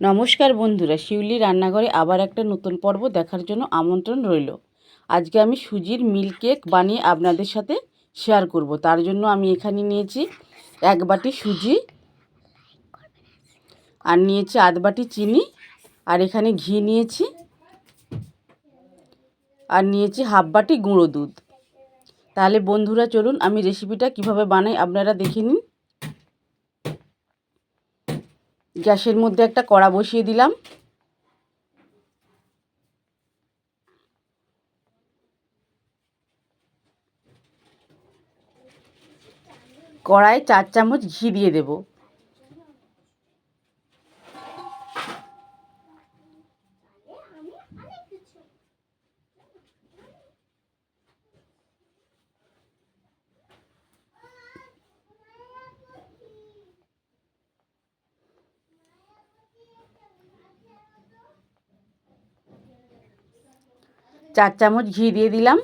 নমস্কার বন্ধুরা, শিউলি রান্নাঘরে আবার একটা নতুন পর্ব দেখার জন্য আমন্ত্রণ রইল। আজকে আমি সুজির মিল্ক কেক বানিয়ে আপনাদের সাথে শেয়ার করব। তার জন্য আমি এখানে নিয়েছি এক বাটি সুজি আর নিয়েছি আধ বাটি চিনি আর এখানে ঘি নিয়েছি আর নিয়েছি হাফ বাটি গুঁড়ো দুধ। তাহলে বন্ধুরা চলুন আমি রেসিপিটা কীভাবে বানাই আপনারা দেখে নিন। গ্যাসের মধ্যে একটা কড়া বসিয়ে দিলাম। কড়ায় চার চামচ ঘি দিয়ে দেব। চার চামচ ঘি দিয়ে দিলাম।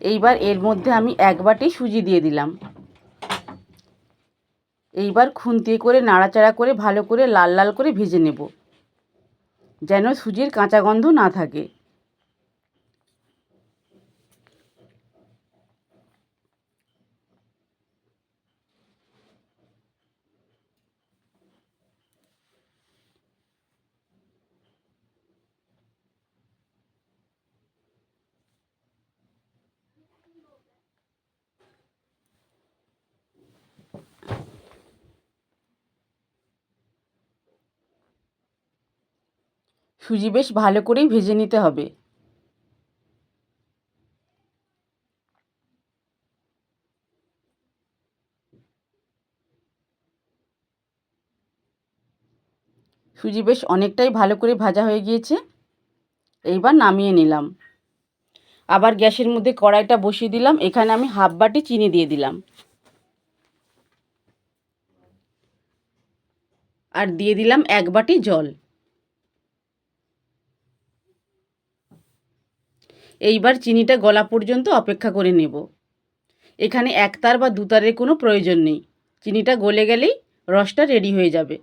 এইবার এর মধ্যে আমি এক বাটি সুজি দিয়ে দিলাম। এইবার খুন্তি করে নাড়াচাড়া করে ভালো করে লাল লাল করে ভেজে নেব। যেন সুজির কাঁচা গন্ধ না থাকে। সুজি বেশ ভালো করেই ভেজে নিতে হবে। সুজি বেশ অনেকটাই ভালো করে ভাজা হয়ে গিয়েছে। এইবার নামিয়ে নিলাম। আবার গ্যাসের মধ্যে কড়াইটা বসিয়ে দিলাম। এখানে আমি হাফ বাটি চিনি দিয়ে দিলাম। আর দিয়ে দিলাম এক বাটি জল। এইবার চিনিটা গলা পর্যন্ত অপেক্ষা করে নেব। এখানে একতার বা দুতারের কোনো প্রয়োজন নেই। চিনিটা গলে গেলেই রসটা রেডি হয়ে যাবে।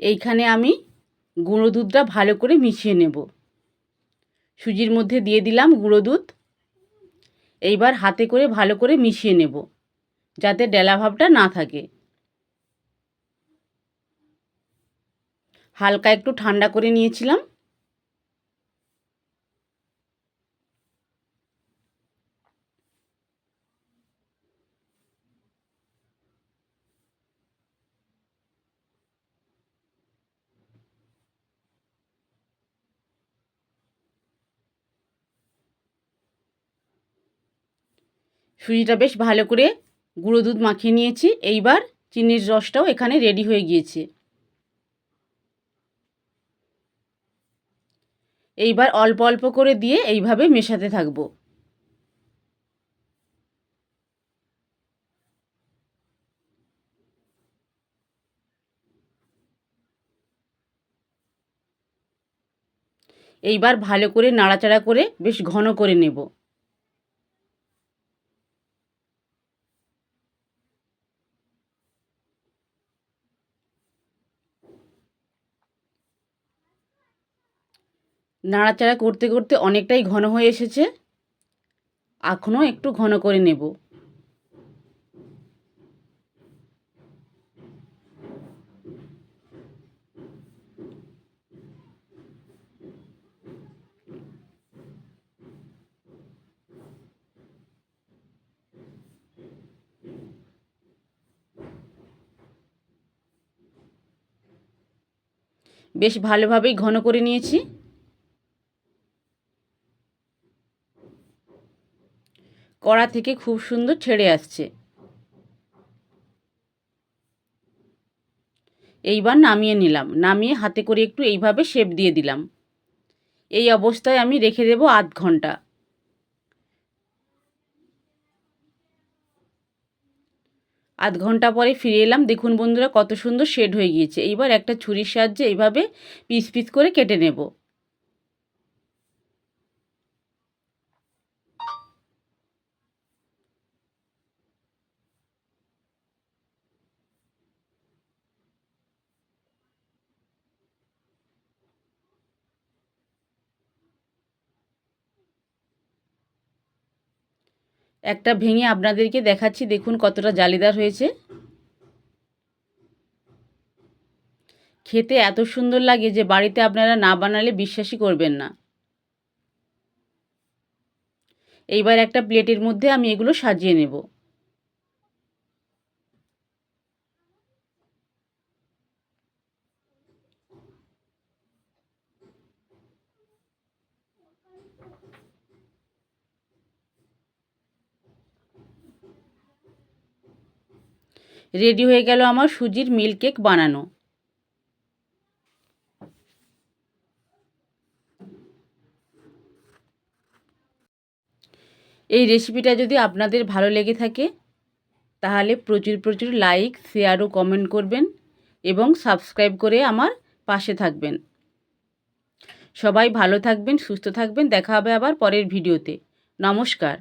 এইখানে আমি গুঁড়ো দুধটা ভালো করে মিশিয়ে নেব। সুজির মধ্যে দিয়ে দিলাম গুঁড়ো দুধ। এইবার হাতে করে ভালো করে মিশিয়ে নেব। যাতে ডেলা ভাবটা না থাকে। হালকা একটু ঠান্ডা করে নিয়েছিলাম। সুজিটা বেশ ভালো করে গুঁড়ো দুধ মাখিয়ে নিয়েছি, এইবার চিনির রসটাও এখানে রেডি হয়ে গিয়েছে। এইবার অল্প অল্প করে দিয়ে এইভাবে মেশাতে থাকব। এইবার ভালো করে নাড়াচাড়া করে বেশ ঘন করে নেব। নাড়াচাড়া করতে করতে অনেকটাই ঘন হয়ে এসেছে। এখনও একটু ঘন করে নেব। বেশ ভালোভাবেই ঘন করে নিয়েছি। কড়া থেকে খুব সুন্দর ছেড়ে আসছে। এইবার নামিয়ে নিলাম। নামিয়ে হাতে করে একটু এইভাবে শেপ দিয়ে দিলাম। এই অবস্থায় আমি রেখে দেব আধ ঘণ্টা। আধ ঘণ্টা পরে ফিরে এলাম। দেখুন বন্ধুরা, কত সুন্দর শেড হয়ে গিয়েছে। এইবার একটা ছুরির সাহায্যে এইভাবে পিস পিস করে কেটে নেব। একটা ভেঙে আপনাদেরকে দেখাচ্ছি, দেখুন কতটা জালিদার হয়েছে। খেতে এত সুন্দর লাগে যে বাড়িতে আপনারা না বানালে বিশ্বাসই করবেন না। এইবার একটা প্লেটের মধ্যে আমি এগুলো সাজিয়ে নেব। রেডি হয়ে গেল আমার সুজির মিল্ক কেক বানানো। এই রেসিপিটা যদি আপনাদের ভালো লেগে থাকে, তাহলে প্রচুর প্রচুর লাইক শেয়ার ও কমেন্ট করবেন এবং সাবস্ক্রাইব করে আমার পাশে থাকবেন। সবাই ভালো থাকবেন, সুস্থ থাকবেন, দেখা হবে আবার পরের ভিডিওতে নমস্কার।